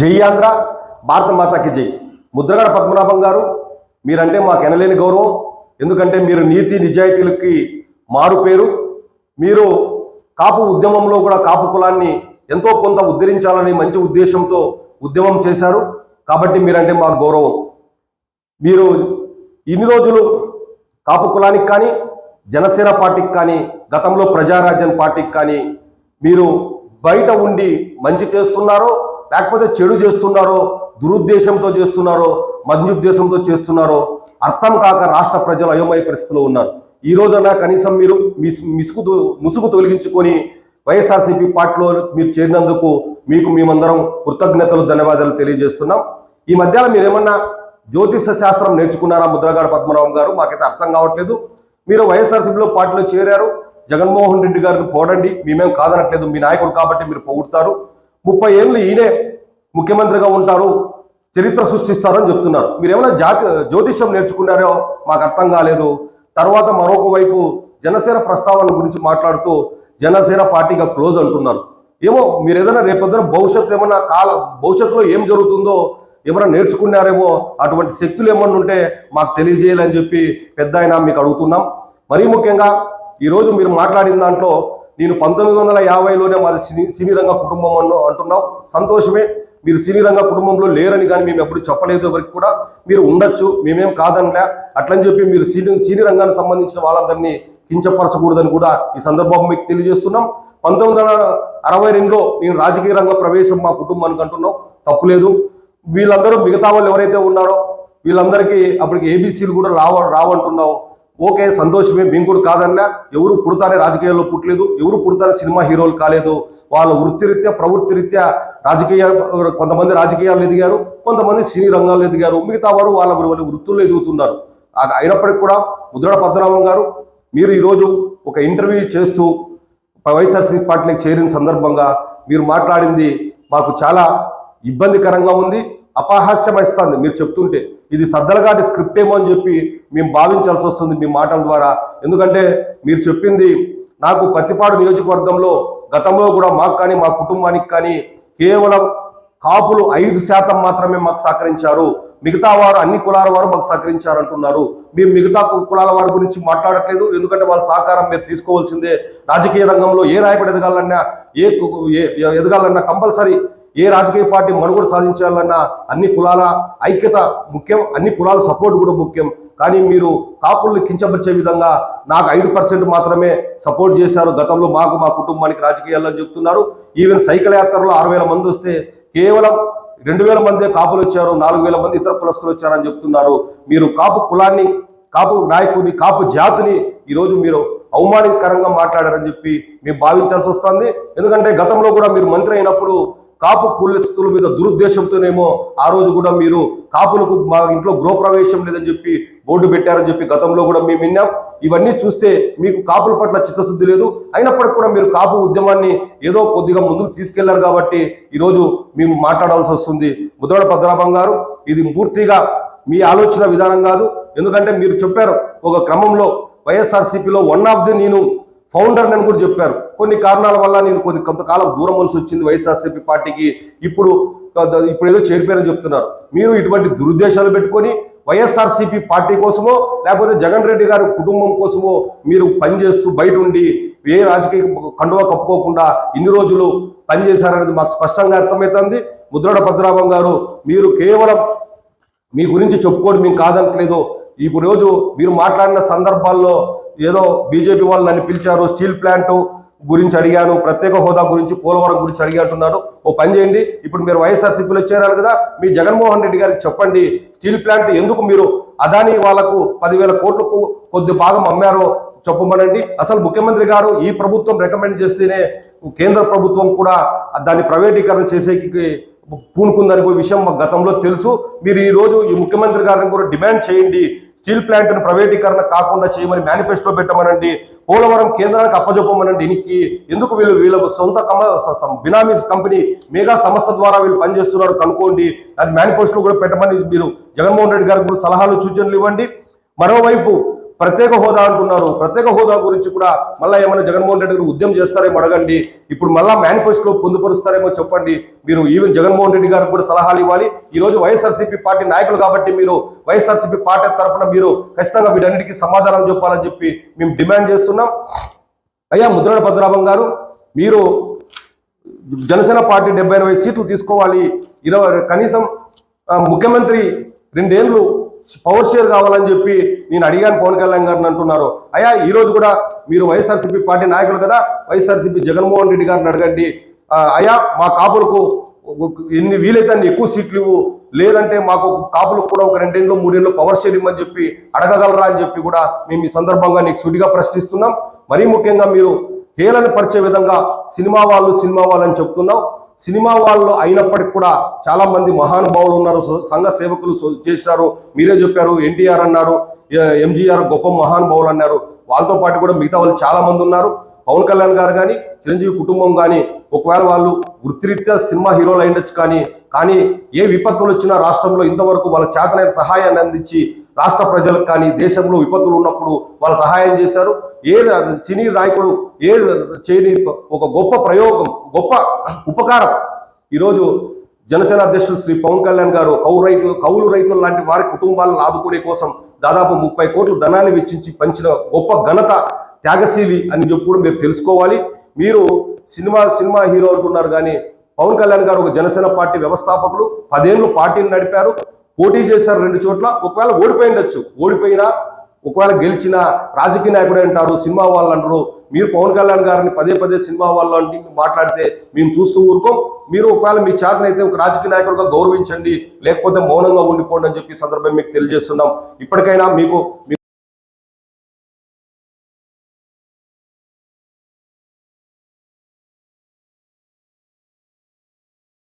జై ఆంధ్ర భారత మాతాకి జై. ముద్రగడ పద్మనాభం గారు మీరంటే మాకు ఎనలేని గౌరవం. ఎందుకంటే మీరు నీతి నిజాయితీలకి మారు పేరు. మీరు కాపు ఉద్యమంలో కూడా కాపు కులాన్ని ఎంతో కొంత ఉద్ధరించాలని మంచి ఉద్దేశంతో ఉద్యమం చేశారు. కాబట్టి మీరంటే మాకు గౌరవం. మీరు ఇన్ని రోజులు కాపు కులానికి కానీ జనసేన పార్టీకి కానీ గతంలో ప్రజారాజ్యం పార్టీకి కానీ మీరు బయట ఉండి మంచి చేస్తున్నారో లేకపోతే చెడు చేస్తున్నారో దురుద్దేశంతో చేస్తున్నారో మద్యుద్దేశంతో చేస్తున్నారో అర్థం కాక రాష్ట్ర ప్రజలు అయోమయ పరిస్థితిలో ఉన్నారు. ఈ రోజున కనీసం మీరు మిస్ మిసుగు ముసుగు తొలగించుకొని వైఎస్ఆర్సీపీ పార్టీలో మీరు చేరినందుకు మీకు మేమందరం కృతజ్ఞతలు ధన్యవాదాలు తెలియజేస్తున్నాం. ఈ మధ్యలో మీరేమన్నా జ్యోతిష శాస్త్రం నేర్చుకున్నారా ముద్రగాడ పద్మనాభం గారు? మాకైతే అర్థం కావట్లేదు. మీరు వైఎస్ఆర్సీపీలో పార్టీలో చేరారు. జగన్మోహన్ రెడ్డి గారిని పోడండి. మేమేం కాదనట్లేదు. మీ నాయకుడు కాబట్టి మీరు పొగుడతారు. ముప్పై ఏళ్ళు ఈయనే ముఖ్యమంత్రిగా ఉంటారు చరిత్ర సృష్టిస్తారని చెప్తున్నారు. మీరు ఏమైనా జాతి జ్యోతిష్యం నేర్చుకున్నారో మాకు అర్థం కాలేదు. తర్వాత మరొక వైపు జనసేన ప్రస్తావన గురించి మాట్లాడుతూ జనసేన పార్టీగా క్లోజ్ అంటున్నారు. ఏమో మీరు ఏదైనా రేపొద్దున భవిష్యత్తు ఏమన్నా కాల భవిష్యత్తులో ఏం జరుగుతుందో ఏమైనా నేర్చుకున్నారేమో అటువంటి శక్తులు ఏమన్నా ఉంటే మాకు తెలియజేయాలని చెప్పి పెద్ద ఆయన మీకు అడుగుతున్నాం. మరీ ముఖ్యంగా ఈరోజు మీరు మాట్లాడిన దాంట్లో నేను పంతొమ్మిది వందల యాభైలోనే మాది సినీ సినీ రంగ కుటుంబం అంటున్నావు. సంతోషమే. మీరు సినీ రంగ కుటుంబంలో లేరని కానీ మేము ఎప్పుడు చెప్పలేదు ఎవరికి కూడా. మీరు ఉండొచ్చు మేమేం కాదనిలే. అట్లని చెప్పి మీరు సినీ సినీ రంగానికి సంబంధించిన వాళ్ళందరినీ కించపరచకూడదని కూడా ఈ సందర్భం మీకు తెలియజేస్తున్నాం. పంతొమ్మిది వందల అరవై రెండులో నేను రాజకీయ రంగ ప్రవేశం మా కుటుంబానికి అంటున్నాం. తప్పులేదు వీళ్ళందరూ మిగతా వాళ్ళు ఎవరైతే ఉన్నారో వీళ్ళందరికీ అప్పటికి ఏబీసీలు కూడా రావ రావంటున్నావు. ఓకే సంతోషమే మేము కూడా కాదన్నా ఎవరు పుడతానే రాజకీయాల్లో పుట్టలేదు ఎవరు పుడతానే సినిమా హీరోలు కాలేదు. వాళ్ళ వృత్తిరీత్యా ప్రవృత్తిరీత్యా రాజకీయ కొంతమంది రాజకీయాలు ఎదిగారు కొంతమంది సినీ రంగాల్లో ఎదిగారు. మిగతా వారు వాళ్ళ వాళ్ళ వృత్తుల్లో ఎదుగుతున్నారు. అది అయినప్పటికీ కూడా ముద్రడ పద్మనాభం గారు మీరు ఈరోజు ఒక ఇంటర్వ్యూ చేస్తూ వైఎస్ఆర్సీ పార్టీకి చేరిన సందర్భంగా మీరు మాట్లాడింది మాకు చాలా ఇబ్బందికరంగా ఉంది. అపహాస్యమైస్తుంది. మీరు చెప్తుంటే ఇది సద్దలగాటి స్క్రిప్ట్ ఏమో అని చెప్పి మేము భావించాల్సి వస్తుంది మీ మాటల ద్వారా. ఎందుకంటే మీరు చెప్పింది నాకు పత్తిపాడు నియోజకవర్గంలో గతంలో కూడా మాకు కానీ మా కుటుంబానికి కానీ కేవలం కాపులు ఐదు శాతం మాత్రమే మాకు సహకరించారు. మిగతా వారు అన్ని కులాల వారు మాకు సహకరించారు అంటున్నారు. మేము మిగతా కు- కులాల వారి గురించి మాట్లాడట్లేదు. ఎందుకంటే వాళ్ళ సహకారం మీరు తీసుకోవాల్సిందే. రాజకీయ రంగంలో ఏ నాయకుడు ఎదగాలన్నా ఏ- ఎదగాలన్నా కంపల్సరీ ఏ రాజకీయ పార్టీ మనుగడ సాధించాలన్నా అన్ని కులాల ఐక్యత ముఖ్యం అన్ని కులాల సపోర్ట్ కూడా ముఖ్యం. కానీ మీరు కాపుల్ని కించపరిచే విధంగా నాకు ఐదు పర్సెంట్ మాత్రమే సపోర్ట్ చేశారు. గతంలో మాకు మా కుటుంబానికి రాజకీయాల్లో అని చెప్తున్నారు. ఈవెన్ సైకిల్ యాత్రలో ఆరు వేల మంది వస్తే కేవలం రెండు వేల మందే కాపులు వచ్చారు నాలుగు వేల మంది ఇతర కులస్తులు వచ్చారని చెప్తున్నారు. మీరు కాపు కులాన్ని కాపు నాయకుడిని కాపు జాతిని ఈరోజు మీరు అవమానకరంగా మాట్లాడారని చెప్పి మేము భావించాల్సి వస్తుంది. ఎందుకంటే గతంలో కూడా మీరు మంత్రి అయినప్పుడు కాపు కులస్తుల మీద దురుద్దేశంతోనేమో ఆ రోజు కూడా మీరు కాపులకు మా ఇంట్లో గృహప్రవేశం లేదని చెప్పి బోర్డు పెట్టారని చెప్పి గతంలో కూడా మేము విన్నాం. ఇవన్నీ చూస్తే మీకు కాపుల పట్ల చిత్తశుద్ధి లేదు. అయినప్పటికీ కూడా మీరు కాపు ఉద్యమాన్ని ఏదో కొద్దిగా ముందుకు తీసుకెళ్ళారు కాబట్టి ఈరోజు మేము మాట్లాడాల్సి వస్తుంది. ముద్రడ పద్మనాభం గారు ఇది పూర్తిగా మీ ఆలోచన విధానం కాదు. ఎందుకంటే మీరు చెప్పారు ఒక క్రమంలో వైఎస్ఆర్సీపీలో వన్ ఆఫ్ ది నేను ఫౌండర్ అని కూడా చెప్పారు. కొన్ని కారణాల వల్ల నేను కొన్ని కొంతకాలం దూరం వలసి వచ్చింది వైఎస్ఆర్సీపీ పార్టీకి. ఇప్పుడు ఇప్పుడు ఏదో చేరిపోయారని చెప్తున్నారు. మీరు ఇటువంటి దురుద్దేశాలు పెట్టుకొని వైఎస్ఆర్సీపీ పార్టీ కోసమో లేకపోతే జగన్ రెడ్డి గారి కుటుంబం కోసమో మీరు పనిచేస్తూ బయట ఉండి ఏ రాజకీయ కండువా కప్పుకోకుండా ఇన్ని రోజులు పనిచేశారనేది మాకు స్పష్టంగా అర్థమవుతుంది. ముద్రడ పద్మనాభం గారు మీరు కేవలం మీ గురించి చెప్పుకోవడం మేము కాదనట్లేదు ఇప్పుడు రోజు మీరు మాట్లాడిన సందర్భాల్లో ఏదో బీజేపీ వాళ్ళు నన్ను పిలిచారు స్టీల్ ప్లాంట్ గురించి అడిగాను ప్రత్యేక హోదా గురించి పోలవరం గురించి అడిగాంటున్నారు ఓ పని చేయండి. ఇప్పుడు మీరు వైఎస్ఆర్సీపీలో చేరారు కదా మీ జగన్మోహన్ రెడ్డి గారికి చెప్పండి స్టీల్ ప్లాంట్ ఎందుకు మీరు అదాని వాళ్ళకు పదివేల కోట్లకు కొద్ది భాగం అమ్మారో చెప్పమనండి. అసలు ముఖ్యమంత్రి గారు ఈ ప్రభుత్వం రికమెండ్ చేస్తేనే కేంద్ర ప్రభుత్వం కూడా దాన్ని ప్రైవేటీకరణ చేసేకి పూనుకుందని విషయం మాకు గతంలో తెలుసు. మీరు ఈరోజు ఈ ముఖ్యమంత్రి గారిని కూడా డిమాండ్ చేయండి. స్టీల్ ప్లాంట్ను ప్రైవేటీకరణ కాకుండా చేయమని మేనిఫెస్టో పెట్టమనండి. పోలవరం కేంద్రానికి అప్పజెప్పమనండి. దీనికి ఎందుకు వీళ్ళు వీళ్ళ సొంత కమ బినామీస్ కంపెనీ మేఘా సంస్థ ద్వారా వీళ్ళు పనిచేస్తున్నారు కనుక్కోండి. అది మేనిఫెస్టో కూడా పెట్టమని మీరు జగన్మోహన్ రెడ్డి గారికి సలహాలు సూచనలు ఇవ్వండి. మరోవైపు ప్రత్యేక హోదా అంటున్నారు. ప్రత్యేక హోదా గురించి కూడా మళ్ళీ ఏమైనా జగన్మోహన్ రెడ్డి గారు ఉద్యమం చేస్తారేమో అడగండి. ఇప్పుడు మళ్ళీ మేనిఫెస్టోలో పొందుపరుస్తారేమో చెప్పండి. మీరు ఈవెన్ జగన్మోహన్ రెడ్డి గారికి కూడా సలహాలు ఇవ్వాలి. ఈ రోజు వైఎస్ఆర్సీపీ పార్టీ నాయకులు కాబట్టి మీరు వైఎస్ఆర్సీపీ పార్టీ తరఫున మీరు ఖచ్చితంగా వీటన్నిటికీ సమాధానం చెప్పాలని చెప్పి మేము డిమాండ్ చేస్తున్నాం. అయ్యా ముద్రగడ పద్మనాభం గారు మీరు జనసేన పార్టీ డెబ్బై ఎనభై సీట్లు తీసుకోవాలి. ఇరవై కనీసం ముఖ్యమంత్రి రెండేళ్ళు పవర్ షేర్ కావాలని చెప్పి నేను అడిగాను పవన్ కళ్యాణ్ గారిని అంటున్నారు. అయ్యా ఈరోజు కూడా మీరు వైఎస్ఆర్సీపీ పార్టీ నాయకులు కదా వైఎస్ఆర్సీపీ జగన్మోహన్ రెడ్డి గారిని అడగండి. అయ్యా మా కాపులకు ఎన్ని వీలైతే అన్ని ఎక్కువ సీట్లు ఇవ్వు లేదంటే మాకు కాపులకు కూడా ఒక రెండేళ్ళు మూడేళ్ళు పవర్ షేర్ ఇవ్వమని చెప్పి అడగగలరా అని చెప్పి కూడా మేము ఈ సందర్భంగా నీకు సుడిగా ప్రశ్నిస్తున్నాం. మరీ ముఖ్యంగా మీరు హేళన పరిచే విధంగా సినిమా వాళ్ళు సినిమా వాళ్ళని చెప్తున్నావు. సినిమా వాళ్ళు అయినప్పటికి కూడా చాలా మంది మహానుభావులు ఉన్నారు సంఘ సేవకులు చేశారు చేసినారు. మీరే చెప్పారు ఎన్టీఆర్ అన్నారు ఎంజీఆర్ గొప్ప మహానుభావులు అన్నారు. వాళ్ళతో పాటు కూడా మిగతా వాళ్ళు చాలా మంది ఉన్నారు. పవన్ కళ్యాణ్ గారు కానీ చిరంజీవి కుటుంబం కానీ ఒకవేళ వాళ్ళు వృత్తిరీత్యా సినిమా హీరోలు అయిండొచ్చు కానీ కానీ ఏ విపత్తులు వచ్చినా రాష్ట్రంలో ఇంతవరకు వాళ్ళ చేతనైన సహాయాన్ని అందించి రాష్ట్ర ప్రజలకు కానీ దేశంలో విపత్తులు ఉన్నప్పుడు వాళ్ళ సహాయం చేశారు. ఏ సినీ నాయకుడు ఏ చేయని ఒక గొప్ప ప్రయోగం గొప్ప ఉపకారం. ఈరోజు జనసేన అధ్యక్షుడు శ్రీ పవన్ కళ్యాణ్ గారు కౌలు రైతులు కౌలు రైతులు లాంటి వారి కుటుంబాలను ఆదుకునే కోసం దాదాపు ముప్పై కోట్ల ధనాన్ని వెచ్చించి పంచిన గొప్ప ఘనత త్యాగశీలి అని చెప్పి కూడా మీరు తెలుసుకోవాలి. మీరు సినిమా సినిమా హీరో అంటున్నారు కానీ పవన్ కళ్యాణ్ గారు ఒక జనసేన పార్టీ వ్యవస్థాపకులు పదేళ్ళు పార్టీని నడిపారు పోటీ చేశారు రెండు చోట్ల ఒకవేళ ఓడిపోయిండొచ్చు ఓడిపోయినా ఒకవేళ గెలిచిన రాజకీయ నాయకుడు అంటారు సినిమా వాళ్ళు అంటారు మీరు పవన్ కళ్యాణ్ గారిని పదే పదే సినిమా వాళ్ళు అంటే మాట్లాడితే మేము చూస్తూ ఊరుకోం. మీరు ఒకవేళ మీ చేతనైతే ఒక రాజకీయ నాయకుడిగా గౌరవించండి లేకపోతే మౌనంగా ఉండిపోండి అని చెప్పి సందర్భం మీకు తెలియజేస్తున్నాం. ఇప్పటికైనా మీకు